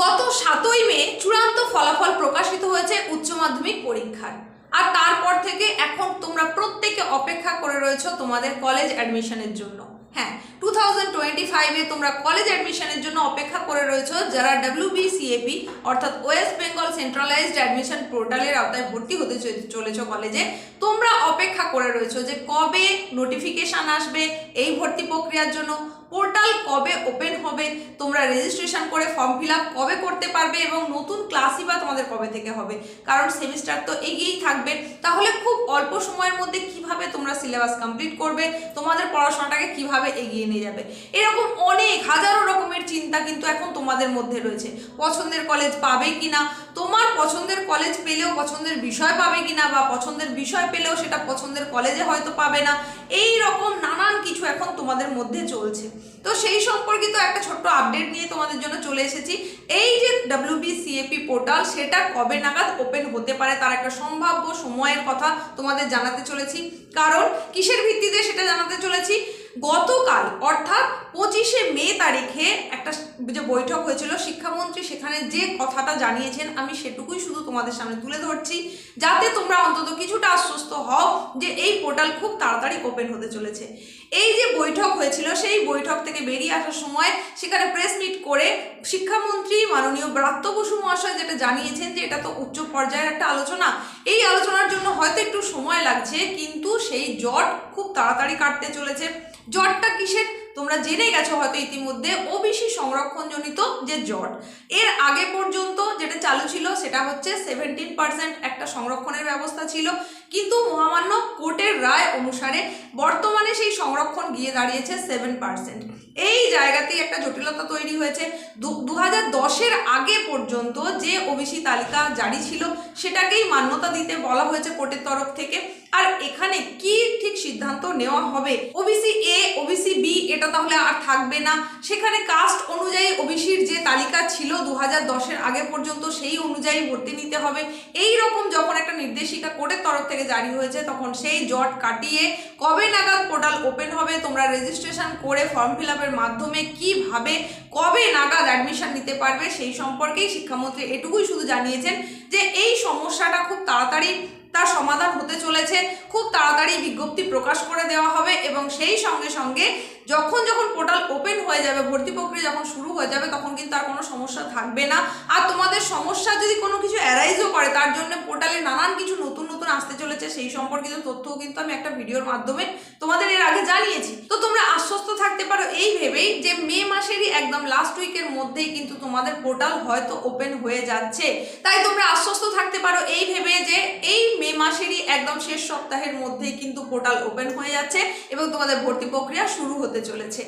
গত সাতই মে চূড়ান্ত ফলাফল প্রকাশিত হয়েছে উচ্চ মাধ্যমিক পরীক্ষার। আর তারপর থেকে এখন তোমরা প্রত্যেকে অপেক্ষা করে রয়েছো তোমাদের কলেজ অ্যাডমিশনের জন্য। হ্যাঁ টু থাউজেন্ড টোয়েন্টি ফাইভে তোমরা কলেজ অ্যাডমিশনের জন্য অপেক্ষা করে রয়েছো যারা ডাব্লিউবিসিএপি অর্থাৎ ওয়েস্ট বেঙ্গল সেন্ট্রালাইজড অ্যাডমিশন পোর্টালের আওতায় ভর্তি হতে চলেছ কলেজে তোমরা অপেক্ষা করে রয়েছো যে কবে নোটিফিকেশান আসবে এই ভর্তি প্রক্রিয়ার জন্য। পোর্টাল কবে ওপেন হবে, তোমরা রেজিস্ট্রেশন করে ফর্ম ফিল কবে করতে পারবে এবং নতুন ক্লাসই বা তোমাদের কবে থেকে হবে? কারণ সেমিস্টার তো এগিয়েই থাকবে। তাহলে খুব অল্প সময়ের মধ্যে কীভাবে তোমরা সিলেবাস কমপ্লিট করবে, তোমাদের পড়াশোনাটাকে কীভাবে এগিয়ে নিয়ে যাবে? এরকম অনেক হাজারো রকমের চিন্তা কিন্তু এখন তোমাদের মধ্যে রয়েছে। পছন্দের কলেজ পাবে কিনা তোমার পছন্দের কলেজ পেলেও পছন্দের বিষয় পাবে কিনা বা পছন্দের বিষয় পেলেও সেটা পছন্দের কলেজে হয়তো পাবে না এই রকম নানান কিছু এখন তোমাদের মধ্যে চলছে। তো সেই সম্পর্কিত একটা ছোট্ট আপডেট নিয়ে তোমাদের জন্য চলে এসেছি। এই যে ডাব্লিউবিসিএপি পোর্টাল সেটা কবে নাগাদ ওপেন হতে পারে তার একটা সম্ভাব্য সময়ের কথা তোমাদের জানাতে চলেছি। কারণ কিসের ভিত্তিতে সেটা জানাতে চলেছি? গতকাল, অর্থাৎ পঁচিশে মে তারিখে একটা যে বৈঠক হয়েছিল শিক্ষামন্ত্রী, সেখানে যে কথাটা জানিয়েছেন, আমি সেটুকুই শুধু তোমাদের সামনে তুলে ধরছি। যাতে তোমরা অন্তত কিছুটা আশ্বস্ত হও যে এই পোর্টাল খুব তাড়াতাড়ি ওপেন হতে চলেছে। এই যে বৈঠক হয়েছিল, সেই বৈঠক থেকে বেরিয়ে আসার সময় সেখানে প্রেস মিট করে শিক্ষামন্ত্রী মাননীয় ব্রাত্য বসু মহাশয় যেটা জানিয়েছেন যে এটা তো উচ্চ পর্যায়ের একটা আলোচনা। এই আলোচনার জন্য হয়তো একটু সময় লাগছে, কিন্তু সেই জট খুব তাড়াতাড়ি কাটতে চলেছে। জটটা কিসের? তোমরা জেনে গেছো হয়তো ইতিমধ্যে ওবিসি সংরক্ষণজনিত যে জ্বর। এর আগে পর্যন্ত যেটা চালু ছিল, সেটা হচ্ছে সেভেন্টিন পার্সেন্ট একটা সংরক্ষণের ব্যবস্থা ছিল। কিন্তু মহামান্য কোর্টের রায় অনুসারে বর্তমানে সেই সংরক্ষণ গিয়ে দাঁড়িয়েছে সেভেন পার্সেন্ট এই জায়গাতেই একটা জটিলতা তৈরি হয়েছে। দু হাজার দশের আগে পর্যন্ত যে ওবিসি তালিকা জারি ছিল, সেটাকেই মান্যতা দিতে বলা হয়েছে কোর্টের তরফ থেকে। আর এখানে কি ঠিক সিদ্ধান্ত নেওয়া হবে? ওবিসি এ ওবিসি বি এটা তাহলে আর থাকবে না। সেখানে কাস্ট অনুযায়ী ওবিসির যে তালিকা ছিল দু হাজার দশের আগে পর্যন্ত, সেই অনুযায়ী ভর্তি নিতে হবে। এই রকম যখন একটা নির্দেশিকা কোর্টের তরফ থেকে জারি হয়েছে, তখন সেই জট কাটিয়ে কবে নাগাদ পোর্টাল ওপেন হবে, তোমরা রেজিস্ট্রেশন করে ফর্ম ফিল আপের মাধ্যমে কীভাবে, কবে নাগাদ অ্যাডমিশন নিতে পারবে সেই সম্পর্কেই শিক্ষামন্ত্রী এটুকুই শুধু জানিয়েছেন যে এই সমস্যাটা খুব তাড়াতাড়ি তার সমাধান হতে চলেছে। খুব তাড়াতাড়ি বিজ্ঞপ্তি প্রকাশ করে দেওয়া হবে এবং সেই সঙ্গে সঙ্গে যখন যখন পোর্টাল ওপেন হয়ে যাবে, ভর্তি প্রক্রিয়া যখন শুরু হয়ে যাবে, তখন কিন্তু আর কোনো সমস্যা থাকবে না। আর তোমাদের সমস্যা যদি কোনো কিছু অ্যারাইজও করে, তার জন্য পোর্টালে নানান কিছু নতুন নতুন আসতে চলেছে, সেই সম্পর্কিত তথ্যও কিন্তু আমি একটা ভিডিওর মাধ্যমে তোমাদের এর আগে জানিয়েছি। তো তোমরা আশ্বস্ত থাকতে পারো এই ভেবেই যে মে মাসেরই একদম লাস্ট উইকের মধ্যেই কিন্তু তোমাদের পোর্টাল হয়তো ওপেন হয়ে যাচ্ছে। তাই তোমরা আশ্বস্ত থাকতে পারো এই ভেবে যে এই মে মাসেরই একদম শেষ সপ্তাহের মধ্যেই কিন্তু পোর্টাল ওপেন হয়ে যাচ্ছে এবং তোমাদের ভর্তি প্রক্রিয়া শুরু হতে চলেছে।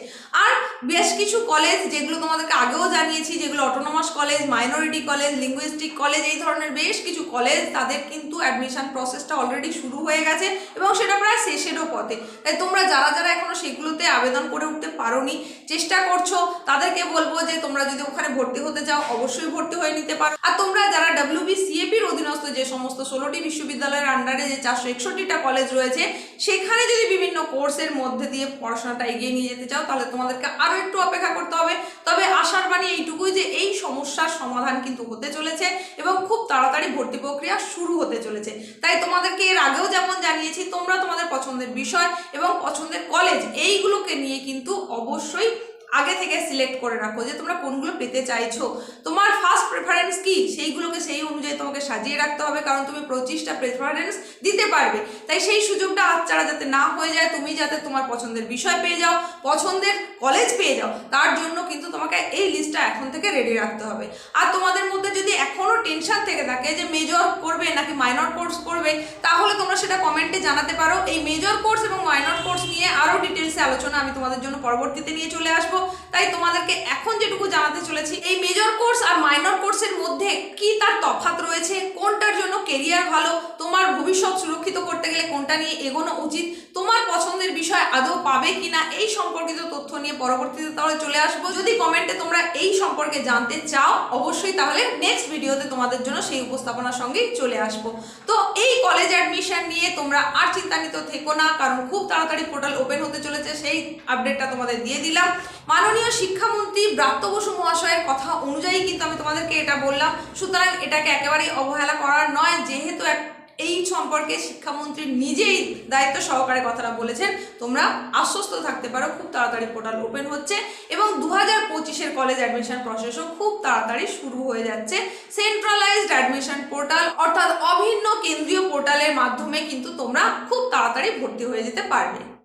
আর বেশ কিছু কলেজ যেগুলো তোমাদেরকে আগেও জানিয়েছি, যেগুলো autonomous college minority college linguistic college এই ধরনের বেশ কিছু কলেজ তাদের কিন্তু অ্যাডমিশন প্রসেসটা অলরেডি শুরু হয়ে গেছে এবং সেটা প্রায় শেষেরও পথে। তাই তোমরা যারা যারা এখনও সেগুলোতে আবেদন করে উঠতে পারোনি, চেষ্টা করছ, তাদেরকে বলব যে তোমরা যদি ওখানে ভর্তি হতে চাও, অবশ্যই ভর্তি হয়ে নিতে পারো। আর তোমরা যারা ডাব্লিউবি ষোলোটি বিশ্ববিদ্যালয়ের আন্ডারে যে চারশো একষট্টিটা কলেজ রয়েছে, সেখানে যদি বিভিন্ন কোর্সের মধ্যে দিয়ে পড়াশোনাটা এগিয়ে নিয়ে যেতে চাও, তাহলে তোমাদেরকে আরও একটু অপেক্ষা করতে হবে। তবে আশার বাণী এইটুকুই যে এই সমস্যার সমাধান কিন্তু হতে চলেছে এবং খুব তাড়াতাড়ি ভর্তি প্রক্রিয়া শুরু হতে চলেছে। তাই তোমাদেরকে এর আগেও যেমন জানিয়েছি, তোমরা তোমাদের পছন্দের বিষয় এবং পছন্দের কলেজ এইগুলোকে নিয়ে কিন্তু অবশ্যই আগে থেকে সিলেক্ট করে রাখো যে তোমরা কোনগুলো পেতে চাইছো। তোমার ফার্স্ট প্রেফারেন্স কি? সেইগুলোকে সেই অনুযায়ী তোমাকে সাজিয়ে রাখতে হবে, কারণ তুমি পঁচিশটা প্রেফারেন্স দিতে পারবে। তাই সেই সুযোগটা হাতছাড়া যাতে না হয়ে যায়, তুমি যাতে তোমার পছন্দের বিষয় পেয়ে যাও, পছন্দের কলেজ পেয়ে যাও, তার জন্য কিন্তু তোমাকে এই লিস্টটা এখন থেকে রেডি রাখতে হবে। আর তোমাদের মধ্যে যদি এখনও টেনশন থেকে থাকে যে মেজর করবে নাকি মাইনর কোর্স করবে, তাহলে তোমরা সেটা কমেন্টে জানাতে পারো। এই মেজর কোর্স এবং মাইনর ডিটেলসে আলোচনা আমি তোমাদের জন্য পরবর্তীতে নিয়ে চলে আসব। তাই তোমাদেরকে এখন যেটুকু জানাতে চলেছি, এই মেজর কোর্স আর মাইনর কোর্সের মধ্যে কি তার তফাৎ রয়েছে, কোনটার জন্য কেরিয়ার ভালো, তোমার ভবিষ্যৎ সুরক্ষিত করতে গেলে কোনটা নিয়ে এগোনো উচিত, তোমার পছন্দের বিষয় আদৌ পাবে কিনা, এই সম্পর্কিত তথ্য নিয়ে পরবর্তীতে তাহলে চলে আসব। যদি কমেন্টে তোমরা এই সম্পর্কে জানতে চাও, অবশ্যই তাহলে নেক্সট ভিডিওতে তোমাদের জন্য সেই উপস্থাপনার সঙ্গে চলে আসব। তো এই কলেজ অ্যাডমিশন নিয়ে তোমরা আর চিন্তান্বিত থেকো না, কারণ খুব তাড়াতাড়ি পোর্টাল ওপেন হতে চলেছে, সেই আপডেটটা তোমাদের দিয়ে দিলাম। মাননীয় শিক্ষামন্ত্রী ব্রাত্য বসু মহাশয়ের কথা অনুযায়ী কিন্তু আমি তোমাদেরকে এটা বললাম, সুতরাং এটাকে একেবারেই অবহেলা করার নয় এই সম্পর্কে শিক্ষামন্ত্রী নিজেই দায়িত্ব সহকারে কথাটা বলেছেন। তোমরা আশ্বস্ত থাকতে পারো, খুব তাড়াতাড়ি পোর্টাল ওপেন হচ্ছে এবং দু হাজার পঁচিশের কলেজ অ্যাডমিশন প্রসেসও খুব তাড়াতাড়ি শুরু হয়ে যাচ্ছে। সেন্ট্রালাইজড অ্যাডমিশন পোর্টাল অর্থাৎ অভিন্ন কেন্দ্রীয় পোর্টালের মাধ্যমে কিন্তু তোমরা খুব তাড়াতাড়ি ভর্তি হয়ে যেতে পারবে।